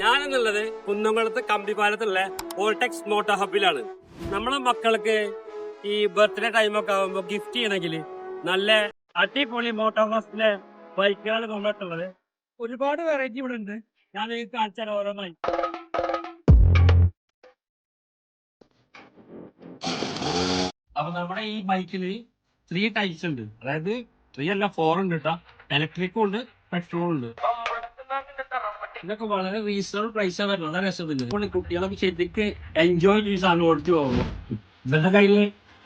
ഞാനെന്നുള്ളത് കുന്നംകുളത്ത് കമ്പിപ്പാലത്തുള്ള വോൾടെക്സ് മോട്ടോ ഹബിലാണ് നമ്മളെ മക്കൾക്ക് ഈ ബർത്ത്ഡേ ടൈമൊക്കെ ആകുമ്പോൾ ഗിഫ്റ്റ് ചെയ്യണമെങ്കിൽ നല്ല അടിപൊളി മോട്ടോ ഹൗസിലെ ബൈക്കുകളാണ് കൊണ്ടിട്ടുള്ളത് ഒരുപാട് വെറൈറ്റി ഇവിടെ ഉണ്ട്. ഞാൻ നിങ്ങൾക്ക് കാണിച്ചാൽ ഓരോന്നായി. അപ്പൊ നമ്മുടെ ഈ ബൈക്കിൽ ത്രീ ടൈപ്സ് ഉണ്ട്. അതായത് ത്രീ അല്ല ഫോർ ഉണ്ട് കേട്ടോ ഇലക്ട്രിക്കും ഉണ്ട് പെട്രോളും ഉണ്ട്. ഇതൊക്കെ വളരെ റീസണബിൾ പ്രൈസാണ് വരുന്നത്. രസമില്ല കുട്ടികളൊക്കെ ശരിക്ക് എൻജോയ് ചെയ്ത് സാധനം ഓടിച്ചു പോകുമ്പോൾ ഇവരുടെ കയ്യിൽ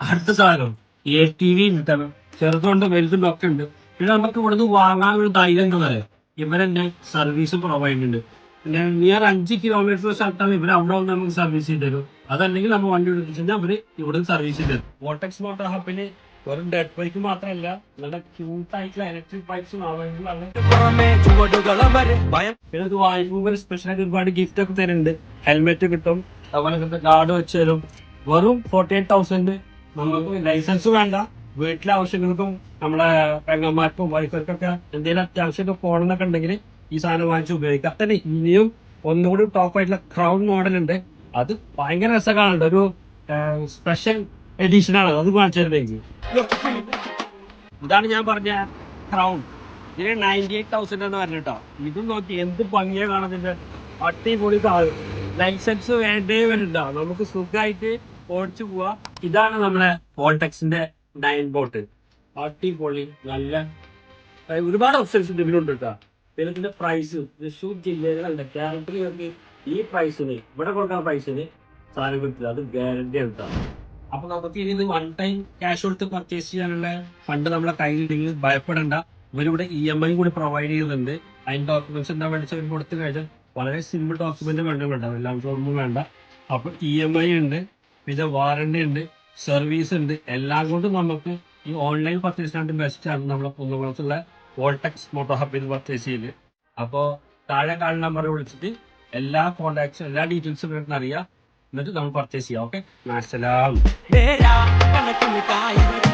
അടുത്ത സാധനം. എ ടി വി ഉണ്ട്. ചെറുതുണ്ട് വലുതുണ്ട് ഒക്കെ ഉണ്ട്. പിന്നെ നമുക്ക് ഇവിടുന്ന് വാങ്ങാൻ ഒരു ധൈര്യം ഉള്ളത് ഇവരെന്നെ സർവീസ് പ്രൊവൈഡ് ഉണ്ട് പിന്നെ നിയർ അഞ്ച് കിലോമീറ്റർ സ്ഥലത്താണ് ഇവർ അവിടെ വന്ന് നമുക്ക് സർവീസ് ചെയ്ത് തരും. അതല്ലെങ്കിൽ നമ്മൾ വണ്ടി എടുത്തിട്ടുണ്ടെങ്കിൽ അവർ ഇവിടെ സർവീസ് ചെയ്ത് തരും. വോട്ടെക്സ് മോട്ടോർ ഹബിന് വെറും ഡെഡ് ബൈക്ക് മാത്രമല്ല നല്ല ക്യൂട്ടായിട്ടുള്ള ഇലക്ട്രിക് ബൈക്സും അവൈലബിൾ ആണ് പിന്നെ ഇത് വാങ്ങിക്കുമ്പോൾ സ്പെഷ്യൽ ആയിട്ട് ഒരുപാട് ഗിഫ്റ്റ് ഒക്കെ തരുന്നുണ്ട്. ഹെൽമെറ്റ് കിട്ടും. അതുപോലെ കാർഡ് വെച്ച് തരും. വെറും ഫോർട്ടി എയ്റ്റ് തൗസൻഡ് നമുക്ക് ലൈസൻസ് വേണ്ട. വീട്ടിലെ ആവശ്യങ്ങൾക്കും നമ്മളെ പെങ്ങന്മാർക്കും വൈഫർക്കൊക്കെ എന്തെങ്കിലും അത്യാവശ്യമൊക്കെ പോകണമെന്നൊക്കെ ഉണ്ടെങ്കിൽ ഈ സാധനം വാങ്ങിച്ച് ഉപയോഗിക്കാം. തന്നെ ഇനിയും ഒന്നുകൂടി ടോപ്പ് ആയിട്ടുള്ള ക്രൗൺ മോഡൽ ഉണ്ട്. അത് ഭയങ്കര രസമാണ് ഒരു സ്പെഷ്യൽ എഡിഷൻ ആണ് അത് കാണിച്ചിട്ടുണ്ടെങ്കിൽ ഇതാണ് ഞാൻ പറഞ്ഞ ക്രൗൺ ഇതിന് നയന്റി എയ്റ്റ് തൗസൻഡ് എന്ന് പറഞ്ഞിട്ടോ ഇതും നോക്കി എന്ത് ഭംഗിയാ കാണുന്നുണ്ട് അടിപൊളി കാറ് ലൈസൻസ് വേണ്ടേ വരണ്ട നമുക്ക് സുഖമായിട്ട് ഓടിച്ചു പോവാ. ഇതാണ് നമ്മളെ വോൾടെക്സിന്റെ നയൻ ബോട്ട് അടിപൊളി നല്ല ഒരുപാട് ഓപ്ഷൻസ് ഇതിലുണ്ട് കേട്ടോ പിന്നെ ഇതിന്റെ പ്രൈസ് തൃശ്ശൂർ ജില്ലയിലല്ല കേരളത്തിൽ ഈ പ്രൈസിന് ഇവിടെ കൊടുക്കുന്ന പ്രൈസിന് സാധനം കിട്ടില്ല. അത് ഗ്യാരണ്ടി എടുത്താ അപ്പൊ നമുക്ക് ഇനി വൺ ടൈം ക്യാഷ് കൊടുത്ത് പർച്ചേസ് ചെയ്യാനുള്ള ഫണ്ട് നമ്മളെ കയ്യിലുണ്ടെങ്കിൽ ഭയപ്പെടേണ്ട. ഇവരിവിടെ ഇ എം ഐ കൂടി പ്രൊവൈഡ് ചെയ്യുന്നുണ്ട്. അതിന്റെ ഡോക്യുമെന്റ്സ് എന്താ വേണ്ടി വെച്ചാൽ കൊടുത്തു കഴിഞ്ഞാൽ വളരെ സിമ്പിൾ ഡോക്യുമെന്റ് വേണ്ട വേണ്ട എല്ലാം ഒന്നും വേണ്ട. അപ്പൊ ഇ എം ഐ ഉണ്ട് പിന്നെ വാറണ്ടി ഉണ്ട് സർവീസ് ഉണ്ട്. എല്ലാം കൊണ്ടും നമുക്ക് ഈ ഓൺലൈൻ പർച്ചേസിനായിട്ട് ബെസ്റ്റ് ആണ് നമ്മളെ കുന്നുകുളത്തുള്ള വോൾടെക്സ് മോട്ടോ ഹബിൽ പർച്ചേസ് ചെയ്ത് അപ്പോൾ താഴെ കാണുന്ന നമ്പർ വിളിച്ചിട്ട് എല്ലാ കോൺടാക്ട്സും എല്ലാ ഡീറ്റെയിൽസും അറിയാം. എന്നിട്ട് നമ്മൾ പർച്ചേസ് ചെയ്യാം ഓക്കെ കായിക